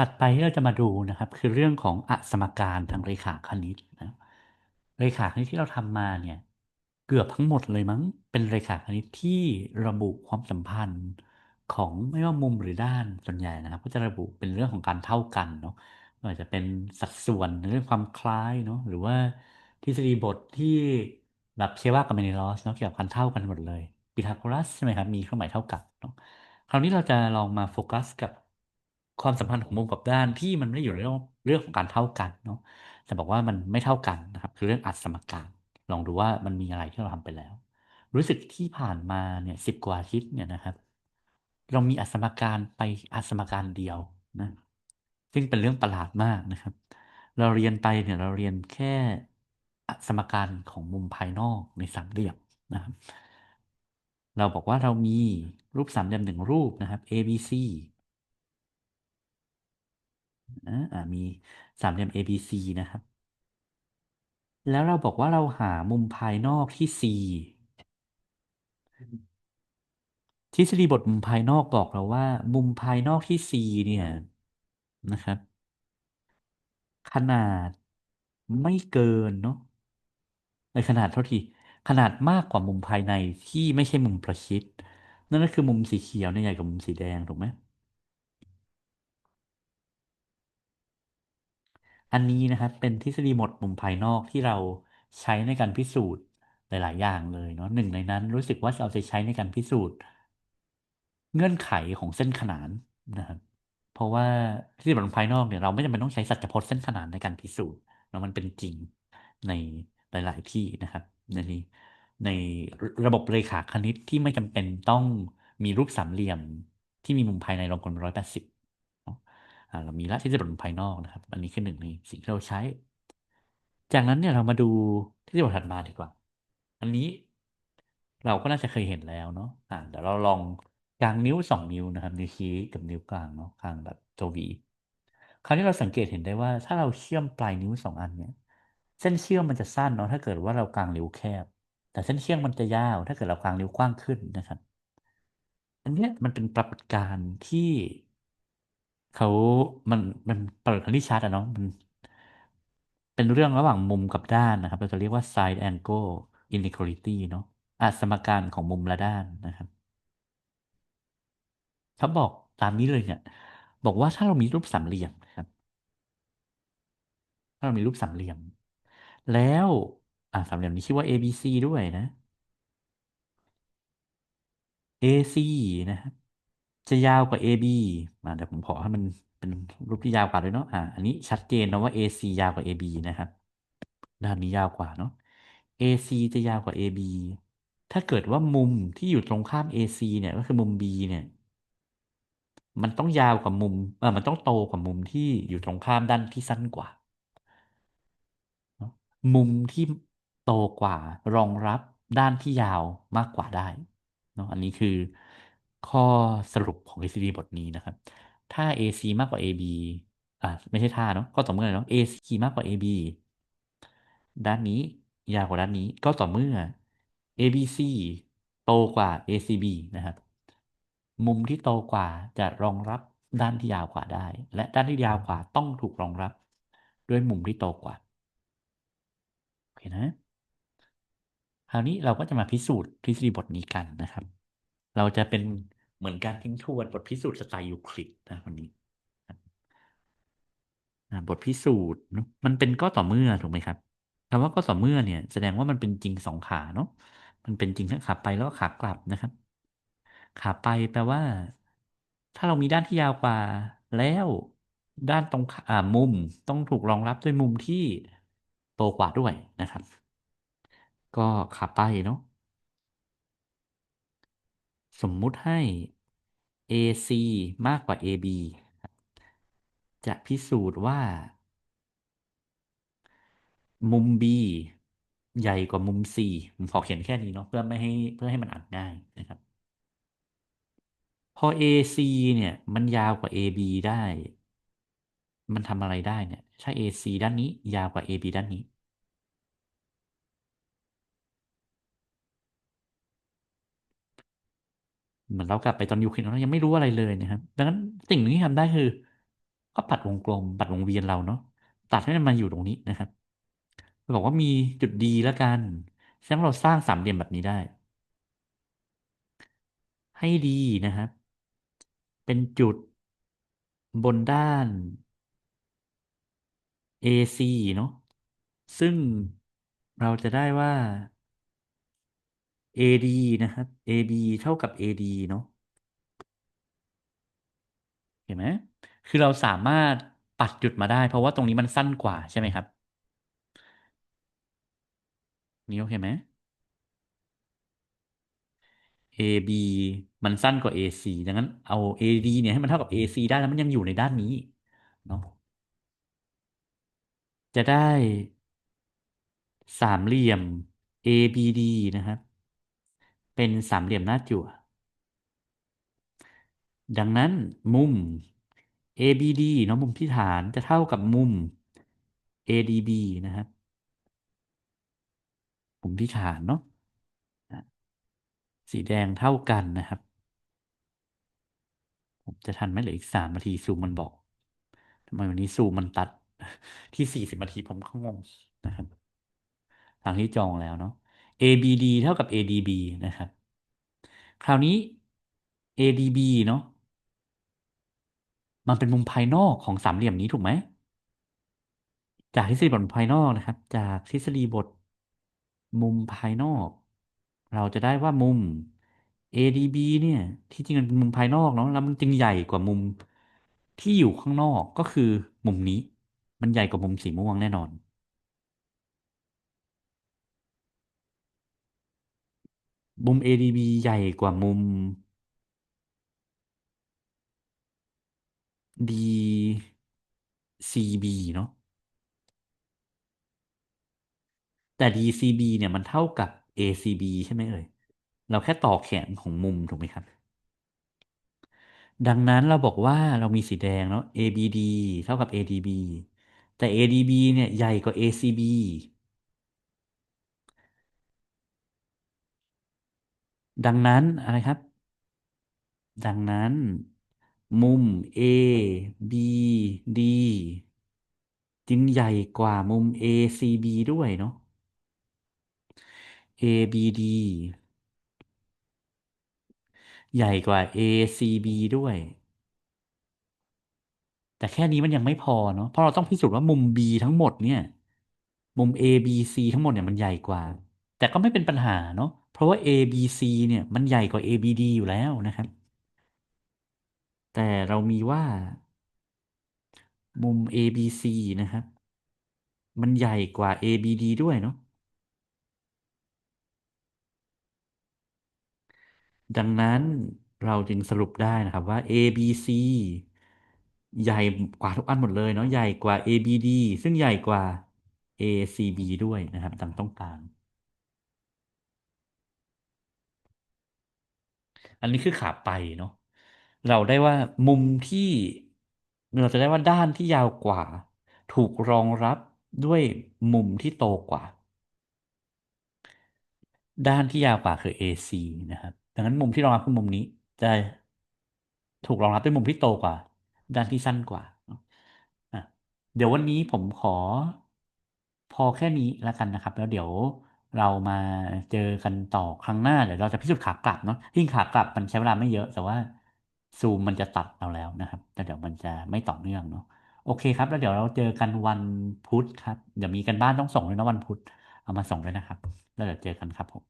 ถัดไปที่เราจะมาดูนะครับ คือเรื่องของอสมการทางเรขาคณิตนะเรขาคณิตที่เราทำมาเนี่ยเกือบทั้งหมดเลยมั้งเป็นเรขาคณิตที่ระบุความสัมพันธ์ของไม่ว่ามุมหรือด้านส่วนใหญ่นะครับ ก็จะระบุเป็นเรื่องของการเท่ากันเนาะไม่ว่าจะเป็นสัดส่วนเรื่องความคล้ายเนาะหรือว่าทฤษฎีบทที่แบบเชว่ากับเมนิลอสเนาะเกี่ยวกับการเท่ากันหมดเลยพีทาโกรัสใช่ไหมครับมีเครื่องหมายเท่ากับเนาะคราวนี้เราจะลองมาโฟกัสกับ ความสัมพันธ์ของมุมกับด้านที่มันไม่อยู่ในเรื่องเรื่องของการเท่ากันเนาะแต่บอกว่ามันไม่เท่ากันนะครับ คือเรื่องอัสมการ ลองดูว่ามันมีอะไรที่เราทำไปแล้ว รู้สึกที่ผ่านมาเนี่ยสิบกว่าอาทิตย์เนี่ยนะครับ เรามีอัสมการไปอัสมการเดียวนะ ซึ่งเป็นเรื่องประหลาดมากนะครับ เราเรียนไปเนี่ยเราเรียนแค่อัสมการของมุมภายนอกในสามเหลี่ยมนะครับเราบอกว่าเรามีรูปสามเหลี่ยมหนึ่งรูปนะครับ A B C อ่ามีสามเหลี่ยม ABC นะครับ แล้วเราบอกว่าเราหามุมภายนอกที่ C ทฤษฎีบทมุมภายนอกบอกเราว่า มุมภายนอกที่ C เนี่ยนะครับ ขนาดไม่เกินเนาะในขนาดเท่าทีขนาดมากกว่ามุมภายในที่ไม่ใช่มุมประชิด นั่นก็คือมุมสีเขียวเนี่ยใหญ่กว่ามุมสีแดงถูกไหม อันนี้นะครับเป็นทฤษฎีหมดมุมภายนอกที่เราใช้ในการพิสูจน์หลาย ๆ อย่างเลยเนาะหนึ่งในนั้นรู้สึกว่าเราจะใช้ในการพิสูจน์ เงื่อนไขของเส้นขนานนะครับเพราะว่าที่บนภายนอกเนี่ยเราไม่จำเป็นต้องใช้สัจพจน์เส้นขนานในการพิสูจน์เนาะมันเป็นจริงในหลาย ๆ ที่นะครับในนี้ในระบบเรขาคณิตที่ไม่จำเป็นต้องมีรูปสามเหลี่ยมที่มีมุมภายในลงกลร้อยแปดสิบ เรามีละที่จะบนภายนอกนะครับ อันนี้คือหนึ่งในสิ่งที่เราใช้ จากนั้นเนี่ยเรามาดูที่จะบทถัดมาดีกว่า อันนี้เราก็น่าจะเคยเห็นแล้วเนาะอ่าเดี๋ยวเราลองกลางนิ้วสองนิ้วนะครับ นิ้วชี้กับนิ้วกลางเนาะกลางแบบตัววีคราวนี้เราสังเกตเห็นได้ว่าถ้าเราเชื่อมปลายนิ้วสองอันเนี่ยเส้นเชื่อมมันจะสั้นเนาะถ้าเกิดว่าเรากลางนิ้วแคบ แต่เส้นเชื่อมมันจะยาว ถ้าเกิดเรากลางนิ้วกว้างขึ้นนะครับ อันนี้มันเป็นปรากฏการณ์ที่ เขามันมันเปรากฏการณ์ที่ชัดอะเนาะมัน เป็นเรื่องระหว่างมุมกับด้านนะครับ เราจะเรียกว่า side angle inequality เนาะอสมการของมุมและด้านนะครับเขาบอกตามนี้เลยเนี่ย บอกว่าถ้าเรามีรูปสามเหลี่ยมนะครับ ถ้าเรามีรูปสามเหลี่ยม แล้วอ่าสามเหลี่ยมนี้ชื่อว่า ABC ด้วยนะ AC นะครับ จะยาวกว่า AB มาเดี๋ยวผมขอให้มันเป็นรูปที่ยาวกว่าด้วยเนาะอ่าอันนี้ชัดเจนนะว่า AC ยาวกว่า AB นะครับ ด้านนี้ยาวกว่าเนาะ AC จะยาวกว่า AB ถ้าเกิดว่ามุมที่อยู่ตรงข้าม AC เนี่ยก็คือมุม B เนี่ย มันต้องยาวกว่ามุมเออมันต้องโตกว่ามุมที่อยู่ตรงข้ามด้านที่สั้นกว่า มุมที่โตกว่ารองรับด้านที่ยาวมากกว่าได้เนาะอันนี้คือ ข้อสรุปของทฤษฎีบทนี้นะครับ ถ้า AC มากกว่า AB อ่าไม่ใช่ท่าเนาะก็ต่อเมื่อเนาะ AC มากกว่า AB ด้านนี้ยาวกว่าด้านนี้ก็ต่อเมื่อ ABC โตกว่า ACB นะครับ มุมที่โตกว่าจะรองรับด้านที่ยาวกว่าได้ และด้านที่ยาวกว่าต้องถูกรองรับ ด้วยมุมที่โตกว่าโอเคนะ คราวนี้เราก็จะมาพิสูจน์ทฤษฎีบทนี้กันนะครับ เราจะเป็นเหมือนการทิ้งทวนบทพิสูจน์สไตล์ยูคลิดนะวันนี้บทพิสูจน์มันเป็นก็ต่อเมื่อถูกไหมครับคำว่าก็ต่อเมื่อเนี่ย แสดงว่ามันเป็นจริงสองขาเนาะมันเป็นจริงทั้งขาไปแล้วก็ขากลับนะครับ ขาไปแปลว่า ถ้าเรามีด้านที่ยาวกว่าแล้วด้านตรงอ่ามุมต้องถูกรองรับด้วยมุมที่โตกว่าด้วยนะครับ ก็ขาไปเนาะ สมมุติให้ AC มากกว่า AB จะพิสูจน์ว่า มุม B ใหญ่กว่ามุม C ผมขอเขียนแค่นี้เนาะเพื่อไม่ให้เพื่อให้มันอ่านง่ายนะครับ พอ AC เนี่ยมันยาวกว่า AB ได้ มันทำอะไรได้เนี่ยถ้า AC ด้านนี้ยาวกว่า AB ด้านนี้ เหมือนเรากลับไปตอนยูเครนเรายังไม่รู้อะไรเลยนะครับดังนั้นสิ่งหนึ่งที่ทำได้คือ ก็ปัดวงกลม ปัดวงเวียนเราเนาะตัดให้มันมาอยู่ตรงนี้นะครับบอกว่ามีจุดดีแล้วกันฉะนั้นเราสร้างสามเหลี่ยมแบบนี้ได้ ให้ดีนะครับ เป็นจุดบนด้าน AC เนาะซึ่งเราจะได้ว่า AD นะครับ AB เท่ากับ AD เนาะเห็นไหมคือเราสามารถปัดจุดมาได้ เพราะว่าตรงนี้มันสั้นกว่าใช่ไหมครับ นี่โอเคไหม AB มันสั้นกว่า AC ดังนั้นเอา AD เนี่ยให้มันเท่ากับ AC ได้แล้วมันยังอยู่ในด้านนี้เนาะจะได้สามเหลี่ยม ABD นะครับ เป็นสามเหลี่ยมหน้าจั่ว ดังนั้นมุม ABD เนาะมุมที่ฐานจะเท่ากับมุม ADB นะครับมุมที่ฐานเนาะสีแดงเท่ากันนะครับ ผมจะทันไหมเหลืออีกสามนาทีซูมมันบอกทำไมวันนี้ซูมมันตัดที่สี่สิบนาทีผมก็งงนะครับ ทางที่จองแล้วเนาะ ABD เท่ากับ ADB นะครับ คราวนี้ ADB เนาะมันเป็นมุมภายนอกของสามเหลี่ยมนี้ถูกไหม จากทฤษฎีบทภายนอกนะครับ จากทฤษฎีบทมุมภายนอก เราจะได้ว่ามุม ADB เนี่ย ที่จริงมันเป็นมุมภายนอกเนาะแล้วมันจึงใหญ่กว่ามุมที่อยู่ข้างนอกก็คือมุมนี้ มันใหญ่กว่ามุมสีม่วงแน่นอน มุม ADB ใหญ่กว่ามุม DCB เนาะแต่ DCB เนี่ยมันเท่ากับ ACB ใช่ไหมเอ่ย เราแค่ต่อแขนของมุมถูกไหมครับ ดังนั้นเราบอกว่าเรามีสีแดงเนาะ ABD เท่ากับ ADB แต่ ADB เนี่ยใหญ่กว่า ACB ดังนั้นอะไรครับ ดังนั้น มุม ABD จึงใหญ่กว่ามุม ACB ด้วยเนาะ ABD ใหญ่กว่า ACB ด้วย แต่แค่นี้มันยังไม่พอเนาะ เพราะเราต้องพิสูจน์ว่ามุม B ทั้งหมดเนี่ย มุม A B C ทั้งหมดเนี่ยมันใหญ่กว่า แต่ก็ไม่เป็นปัญหาเนาะ เพราะว่า A B C เนี่ยมันใหญ่กว่า A B D อยู่แล้วนะครับ แต่เรามีว่า มุม A B C นะครับ มันใหญ่กว่า A B D ด้วยเนาะดังนั้นเราจึงสรุปได้นะครับว่า A B C ใหญ่กว่าทุกอันหมดเลยเนาะใหญ่กว่า A B D ซึ่งใหญ่กว่า A C B ด้วยนะครับดังต้องการ อันนี้คือขาไปเนาะเราได้ว่ามุมที่เราจะได้ว่าด้านที่ยาวกว่า ถูกรองรับด้วยมุมที่โตกว่า ด้านที่ยาวกว่าคือ AC นะครับ ดังนั้นมุมที่รองรับคือมุมนี้จะถูกรองรับด้วยมุมที่โตกว่า ด้านที่สั้นกว่าเดี๋ยววันนี้ผมขอพอแค่นี้แล้วกันนะครับ แล้วเดี๋ยว เรามาเจอกันต่อครั้งหน้าเดี๋ยวเราจะพิสูจน์ขากลับเนาะยิ่งขากลับมันใช้เวลาไม่เยอะ แต่ว่าซูมมันจะตัดเอาแล้วนะครับแต่เดี๋ยวมันจะไม่ต่อเนื่องเนาะโอเคครับ แล้วเดี๋ยวเราเจอกันวันพุธครับ เดี๋ยวมีกันบ้านต้องส่งเลยนะวันพุธเอามาส่งเลยนะครับ แล้วเดี๋ยวเจอกันครับผม